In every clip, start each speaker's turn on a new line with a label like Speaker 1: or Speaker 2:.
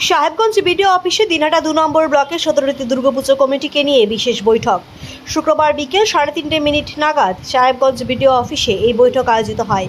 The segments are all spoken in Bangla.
Speaker 1: সাহেবগঞ্জ বিডিও অফিসে দিনাটা দু নম্বর ব্লকের সতেরোটি দুর্গাপুজো কমিটিকে নিয়ে বিশেষ বৈঠক। শুক্রবার বিকেল সাড়ে তিনটে মিনিট নাগাদ সাহেবগঞ্জ বিডিও অফিসে এই বৈঠক আয়োজিত হয়।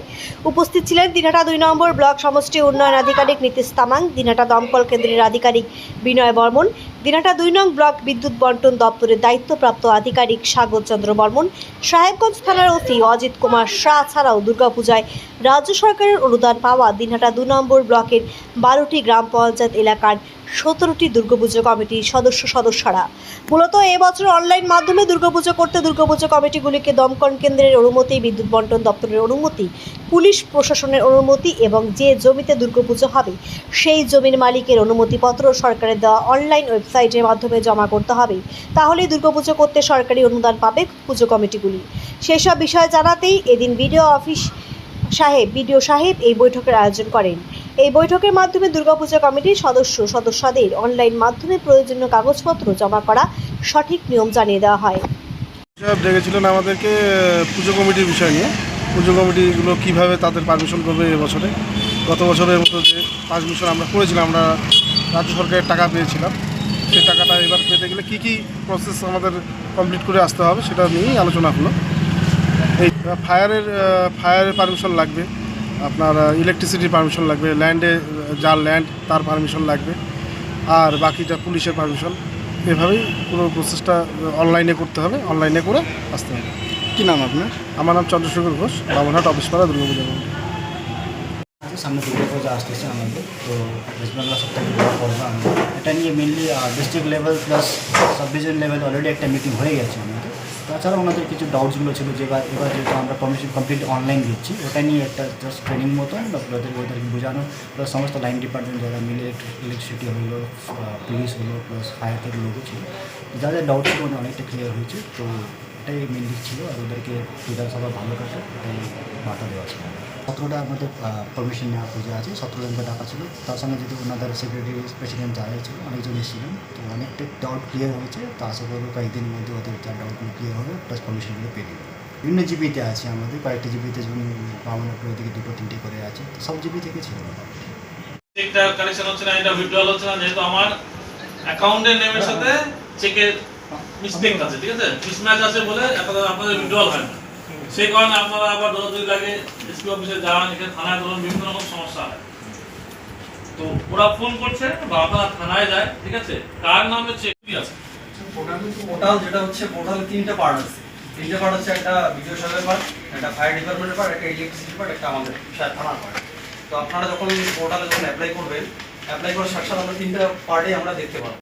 Speaker 1: উপস্থিত ছিলেন দিনহাটা দুই নম্বর ব্লক সমষ্টি উন্নয়ন আধিকারিক নীতিশ তামাং দিনহাটা দমকল কেন্দ্রের আধিকারিক বিনয় বর্মন দিনহাটা দুই নং ব্লক বিদ্যুৎ বন্টন দপ্তরের দায়িত্বপ্রাপ্ত আধিকারিক স্বাগত চন্দ্র বর্মন, সাহেবগঞ্জ থানার ওসি অজিত কুমার শাহ ছাড়াও দুর্গাপূজায় রাজ্য সরকারের অনুদান পাওয়া দিনহাটা দু নম্বর ব্লকের বারোটি গ্রাম পঞ্চায়েত এলাকার সতেরোটি দুর্গাপুজো কমিটির সদস্য সদস্যরা। মূলত এবছর অনলাইন মাধ্যমে দুর্গাপুজো করতে দুর্গাপুজো কমিটিগুলিকে দমকল কেন্দ্রের অনুমতি, বিদ্যুৎ বন্টন দপ্তরের অনুমতি, পুলিশ প্রশাসনের অনুমতি এবং যে জমিতে দুর্গাপুজো হবে সেই জমির মালিকের অনুমতিপত্র সরকারের দেওয়া অনলাইন ওয়েবসাইটের মাধ্যমে জমা করতে হবে। তাহলেই দুর্গাপুজো করতে সরকারি অনুদান পাবে পুজো কমিটিগুলি। সেসব বিষয়ে জানাতেই এদিন বিডিও অফিস সাহেব, বিডিও সাহেব এই বৈঠকের আয়োজন করেন। এই বৈঠকের মাধ্যমে দুর্গাপূজা কমিটির সদস্য সদস্যদের অনলাইন মাধ্যমে প্রয়োজনীয় কাগজপত্র জমা করা সঠিক নিয়ম জানিয়ে দেওয়া হয়।
Speaker 2: ডেকেছিলেন আমাদেরকে পুজো কমিটির বিষয় নিয়ে। পুজো কমিটিগুলো কীভাবে তাদের পারমিশন করবে এবছরে গত বছরের মতো যে পারমিশন আমরা করেছিলাম, আমরা রাজ্য সরকারের টাকা পেয়েছিলাম। সেই টাকাটা এবার পেতে গেলে কী কী প্রসেস আমাদের কমপ্লিট করে আসতে হবে সেটা নিয়েই আলোচনা হলো। এই ফায়ারের ফায়ারের পারমিশন লাগবে আপনার ইলেকট্রিসিটির পারমিশন লাগবে ল্যান্ডে যার ল্যান্ড তার পারমিশন লাগবে আর বাকিটা পুলিশের পারমিশন এভাবেই পুরো প্রসেসটা অনলাইনে করতে হবে অনলাইনে করে আসতে হবে।
Speaker 3: কী নাম আপনার?
Speaker 2: আমার নাম চন্দ্রশেখর ঘোষ বামনহাট অফিসপাড়া দুর্গাপূজা।
Speaker 3: সামনে দুর্গা পূজা আসতেছে আমাদের তো ওয়েস্ট বেঙ্গল এটা নিয়ে mainly district level plus subdivision level already একটা মিটিং হয়ে গেছে আমাদের। তাছাড়া ওনাদের কিছু ডাউটসগুলো ছিল যে এবার এবার যেহেতু আমরা পারমিশন কমপ্লিট অনলাইন দিচ্ছি, ওটা নিয়ে একটা জাস্ট ট্রেনিং মতন বা ওদের ওদেরকে বোঝানো। প্লাস সমস্ত লাইন ডিপার্টমেন্ট যারা মিলে ইলেকট্রিসিটি হলো পুলিশ হলো প্লাস ফায়ার লোকও ছিল। যাদের ডাউট ছিল অনেকটা ক্লিয়ার হয়েছে। তো এটাই মেনলি ছিল আর ওদেরকে বিধানসভা ভালো কাটে এটাই বার্তা দেওয়া ছিল। সতেরোটা আমাদের পারমিশন নেওয়া পুজো আছে সতেরো জনকে ডাকা ছিল। তার সঙ্গে যদি ওনাদের সেক্রেটারি প্রেসিডেন্ট যারা ছিল অনেকজন এসেছিলেন তো অনেকটা ডাউট ক্লিয়ার হয়েছে। তো আশা করব কয়েকদিনের মধ্যে ওদের যা ডাউটগুলো ক্লিয়ার হবে প্লাস পারমিশনগুলো পেয়ে দেবে বিভিন্ন জিবিতে আছে আমাদের কয়েকটা জিবিতে যেমন বামনপুর ওদিকে দুটো তিনটে করে আছে তো সব জিবি থেকে ছিল।
Speaker 4: চেকটা কালেকশন হচ্ছে না এটা উইথড্রল হচ্ছে না যেহেতু আমার অ্যাকাউন্টের নেমের সাথে চেকের সেই কারণে আপনারা আবার লাগে এসপি অফিসে এখানে থানায় বিভিন্ন রকম সমস্যা হয়। তো ওরা ফোন করছে বা আপনারা থানায় যায়, ঠিক আছে? কার নামে চেক আছে।
Speaker 5: পোর্টাল যেটা হচ্ছে পোর্টালে তিনটা পার্ট আছে। তিনটা পার্ট হচ্ছে একটা বিডিও সাহেবের পার্ট একটা ফায়ার ডিপার্টমেন্টের পার্ট একটা ইলেকট্রিসিটি পার্ট একটা আমাদের থানার পার্ট তো আপনারা যখন পোর্টালে যখন অ্যাপ্লাই করবেন অ্যাপ্লাই করার সাথে সাথে আমরা তিনটা পার্টে আমরা দেখতে পাবো।